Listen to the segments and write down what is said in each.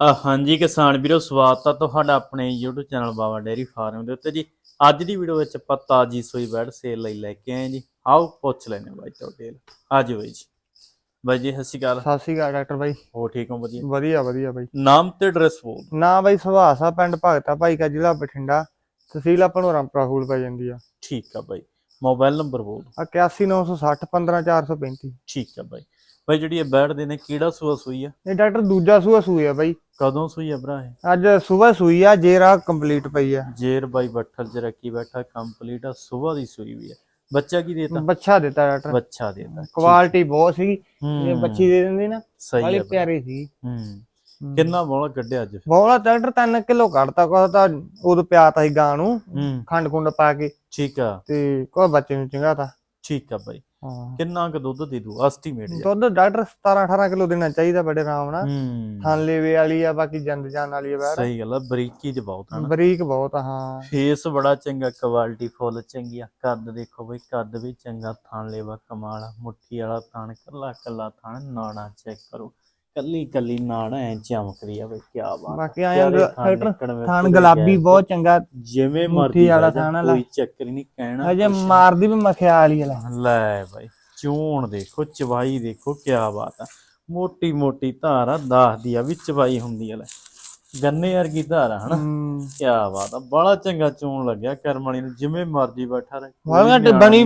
ਹਾਂਜੀ ਕਿਸਾਨ ਵੀਰੋ ਸਵਾਗਤ ਆ ਤੁਹਾਡਾ ਆਪਣੇ YouTube channel Baba dairy farm ਦੇ ਉੱਤੇ ਜੀ। ਅੱਜ ਦੀ ਵੀਡੀਓ ਵਿੱਚ ਆਪਾਂ ਤਾਜੀ ਸੂਈ ਬੈਡ ਸੇਲ ਲਈ ਲੈ ਕੇ ਆਏ ਜੀ। ਆਓ ਪੁੱਛ ਲੈਣੇ ਬਾਈ ਤੋਂ ਡੇਲ ਅੱਜ ਹੋਈ ਜੀ। ਬਾਈ ਜੀ ਸਤਿ ਸ਼੍ਰੀ ਅਕਾਲ। ਸਤਿ ਸ਼੍ਰੀ ਅਕਾਲ ਡਾਕਟਰ ਬਾਈ। ਹੋ ਠੀਕ ਹੋ ਵਧੀਆ? ਵਧੀਆ ਵਧੀਆ ਬਾਈ। ਨਾਮ ਤੇ ਐਡਰੈਸ ਬੋਲ ਨਾ ਬਾਈ ਸੁਭਾਸਾ ਪਿੰਡ ਭਗਤਾ ਭਾਈ ਕਾ ਜ਼ਿਲ੍ਹਾ ਬਠਿੰਡਾ। ਤਹਿਸੀਲ ਆਪਾਂ ਨੂੰ ਰਾਮਪੁਰਾ ਪੈ ਜਾਂਦੀ ਆ। ਠੀਕ ਆ ਬਾਈ। ਮੋਬਾਈਲ ਨੰਬਰ ਬੋਲ 81960 15435 ਠੀਕ ਆ ਬਾਈ। ਬਾਈ ਜਿਹੜੀ ਇਹ ਬੈਡ ਦੇ ਨੇ ਕਿਹੜਾ ਸੂਆ ਸੂਈ ਆ? ਇਹ ਡਾਕਟਰ ਦੂਜਾ ਸੂਆ ਸੂਈ ਆ ਬਾਈ। ਕਦੋਂ ਸੂਈ ਆ ਭਰਾ ਇਹ? ਅੱਜ ਸਵੇਰ ਸੂਈ ਆ ਜੇਰਾ ਕੰਪਲੀਟ ਪਈ ਆ। ਜੇਰ ਬਾਈ ਬੱਠਲ ਚ ਰੱਖੀ ਬੈਠਾ ਕੰਪਲੀਟ ਆ ਸਵੇਰ ਦੀ ਸੂਈ ਵੀ ਆ। ਬੱਚਾ ਕੀ ਦੇਤਾ? ਬੱਚਾ ਦਿੱਤਾ ਡਾਕਟਰ। ਬੱਚਾ ਦੇਤਾ ਕੁਆਲਿਟੀ ਬਹੁਤ ਹੂੰ ਇਹ ਬੱਚੀ ਦੇ ਦਿੰਦੀ ਨਾ ਸਹੀ। ਪਿਆਰੀ ਸੀ। ਹੂੰ। ਕਿੰਨਾ ਬੋਲਾ ਕੱਢਿਆ ਅੱਜ? ਬੋਲਾ ਡਾਕਟਰ 3 ਕਿਲੋ ਕੱਢਤਾ ਕੋ ਤਾਂ ਉਦੋਂ ਪਿਆਤਾ ਸੀ ਗਾਂ ਨੂੰ ਖੰਡ ਖੁੰਡ ਪਾ ਕੇ। ਠੀਕ ਆ। ਤੇ ਕੋਈ ਬੱਚੇ ਨੂੰ ਚੰਗਾ ਤਾ। ਠੀਕ ਆ ਬਾਈ। ਹਾਂ। ਕਿੰਨਾ ਕੁ ਦੁੱਧ ਦੇ ਦੂ ਐਸਟੀਮੇਟ ਜਾ। ਦੁੱਧ ਡਾਕਟਰ 17 18 ਕਿਲੋ ਦੇਣਾ ਚਾਹੀਦਾ ਬੜੇ ਆਰਾਮ ਨਾਲ। ਹੂੰ। ਥਾਂ ਲੇਵੇ ਵਾਲੀ ਆ ਬਾਕੀ ਜੰਦ ਜਾਨ ਵਾਲੀ ਆ ਬੈੜ ਸਹੀ ਗੱਲ ਆ ਬਰੀਕੀ ਚ ਬਹੁਤ ਹਨ ਬਰੀਕ ਬਹੁਤ ਆ, ਹਾਂ। ਫੇਸ ਬੜਾ ਚੰਗਾ ਕੁਆਲਿਟੀ ਫੁੱਲ ਚੰਗੀ ਆ। ਕੱਦ ਦੇਖੋ ਬਈ ਕੱਦ ਵੀ ਚੰਗਾ ਥਣ ਲੈਵਾ ਕਮਾਲ ਮੁੱਠੀ ਵਾਲਾ ਥਣ ਕੱਲਾ ਕੱਲਾ ਥਣ ਨਾੜਾ ਚੈੱਕ ਕਰੋ। ਕੱਲੀ ਕੱਲੀ ਨਾੜਾ ਐ ਚਮਕਦੀ ਆ ਬਈ ਕੀ ਬਾਤ ਬਾਕੀ। ਆਇਆ ਥਾਨ ਗੁਲਾਬੀ ਬਹੁਤ ਚੰਗਾ ਜਿਵੇਂ ਮਰਜ਼ੀ ਵਾਲਾ ਲੈ ਵਾਲਾ। ਕੋਈ ਚੱਕਰ ਨਹੀਂ ਕਹਿਣਾ ਨੀ। ਮਾਰਦੀ ਵੀ ਮਖਿਆਲ ਹੀ ਆ ਲੈ ਬਾਈ ਚੂਣ ਦੇਖੋ ਚਵਾਈ ਦੇਖੋ ਕੀ ਬਾਤ ਆ ਮੋਟੀ ਮੋਟੀ ਧਾਰ ਆ ਦੱਸਦੀ ਆ ਵੀ ਚਵਾਈ ਹੁੰਦੀ ਆ ਲੈ ਗੰਨੇ ਵਰਗੀ ਧਾਰ ਆ ਹਨਾ ਕੀ ਬਾਤ ਆ ਬੜਾ ਚੰਗਾ ਚੂਣ ਲੱਗਿਆ ਕਰਮ ਵਾਲੀ ਨੂੰ ਜਿਵੇਂ ਮਰਜ਼ੀ ਬੈਠਾ ਰਹੇ ਨਿਆਣਾ ਬਣੀ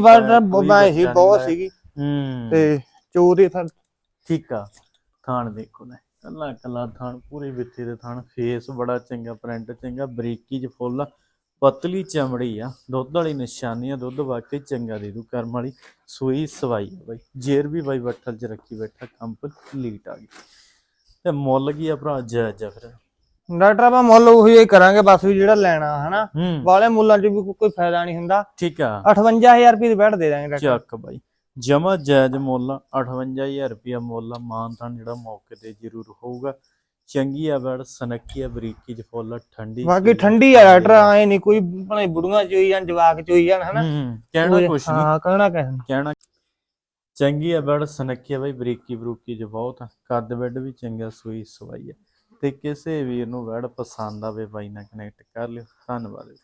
ਹੀ ਨੀ ਬਹੁਤ। ਸੀਗੀ ਹੂੰ ਤੇ ਚੋ ਦੇ ਥਾਂ ਠੀਕ ਆ ਥਾਣ ਦੇਖੋ ਨਾ ਕੱਲਾ ਕੱਲਾ ਥਾਣ ਪੂਰੇ ਵਿੱਥੇ ਦੇ ਥਾਣ ਫੇਸ ਬੜਾ ਚੰਗਾ ਪ੍ਰਿੰਟ ਚੰਗਾ ਬਰੀਕੀ ਚ ਫੁੱਲ ਪਤਲੀ ਚਮੜੀ ਆ ਦੁੱਧ ਵਾਲੀ ਨਿਸ਼ਾਨੀ ਆ ਦੁੱਧ ਵਾਕਈ ਚੰਗਾ ਦੇ ਦੂ ਕਰਮ ਵਾਲੀ ਸੂਈ ਸਵਾਈ ਆ ਬਾਈ ਜੇਰ ਵੀ ਬਾਈ ਬੱਠਲ ਚ ਰੱਖੀ ਬੈਠਾ ਕੰਪਲੀਟ ਆ ਗਈ। ਤੇ ਮੁੱਲ ਕੀ ਆ ਭਰਾ ਜਾਇਜ਼ ਆ ਫਿਰ। ਡਾਕਟਰ ਆਪਾਂ ਮੁੱਲ ਉਹੀ ਹੀ ਕਰਾਂਗੇ ਬਸ ਵੀ ਜਿਹੜਾ ਲੈਣਾ ਹਨਾ? ਵਾਲੇ ਮੁੱਲਾਂ 'ਚ ਵੀ ਕੋਈ ਫਾਇਦਾ ਨਹੀਂ ਹੁੰਦਾ। ਠੀਕ ਆ। 58000 ਰੁਪਏ ਦੀ ਬੈਠ ਦੇ ਦਾਂਗੇ ਡਾਕਟਰ। ਚੱਕ ਬਾਈ। ਜਮਾ ਜਾਇਜ਼ ਮੁੱਲ ਆ, 58000 ਰੁਪਿਆ ਮੁੱਲ ਮਾਨਤਾਨ ਜਿਹੜਾ ਮੌਕੇ ਤੇ ਜ਼ਰੂਰ ਹੋਊਗਾ। ਚੰਗੀ ਆ ਬੜ ਸਨੱਕੀ ਆ ਬਰੀਕੀ ਚ ਫੁੱਲ ਠੰਡੀ ਬਾਕੀ ਠੰਡੀ ਆ ਡਾਕਟਰ ਆਏ ਨਹੀਂ ਕੋਈ ਭਲੇ ਬੁੜੀਆਂ ਚੋਈ ਜਾਣ ਜਵਾਕ ਚੋਈ ਜਾਣ ਹਨਾ? ਕਹਿਣਾ ਕੁਛ ਨਹੀਂ ਹਾਂ ਕਹਿਣਾ ਕਹਿਣਾ ਕਹਿਣਾ ਚੰਗੀ ਆ ਬੜ ਸਨੱਕੀ ਆ ਬਾਈ ਬਰੀਕੀ ਬਰੂਕੀ ਚ ਬਹੁਤ ਕੱਦ ਬੈੱਡ ਵੀ ਚੰਗਾ ਸੂਈ ਸਵਾਈ ਆ। ਤੇ ਕਿਸੇ ਵੀਰ ਨੂੰ ਵੜ ਪਸੰਦ ਆਵੇ ਬਾਈ ਨਾਲ ਕਨੈਕਟ ਕਰ ਲਿਓ। ਧੰਨਵਾਦ। ਜੀ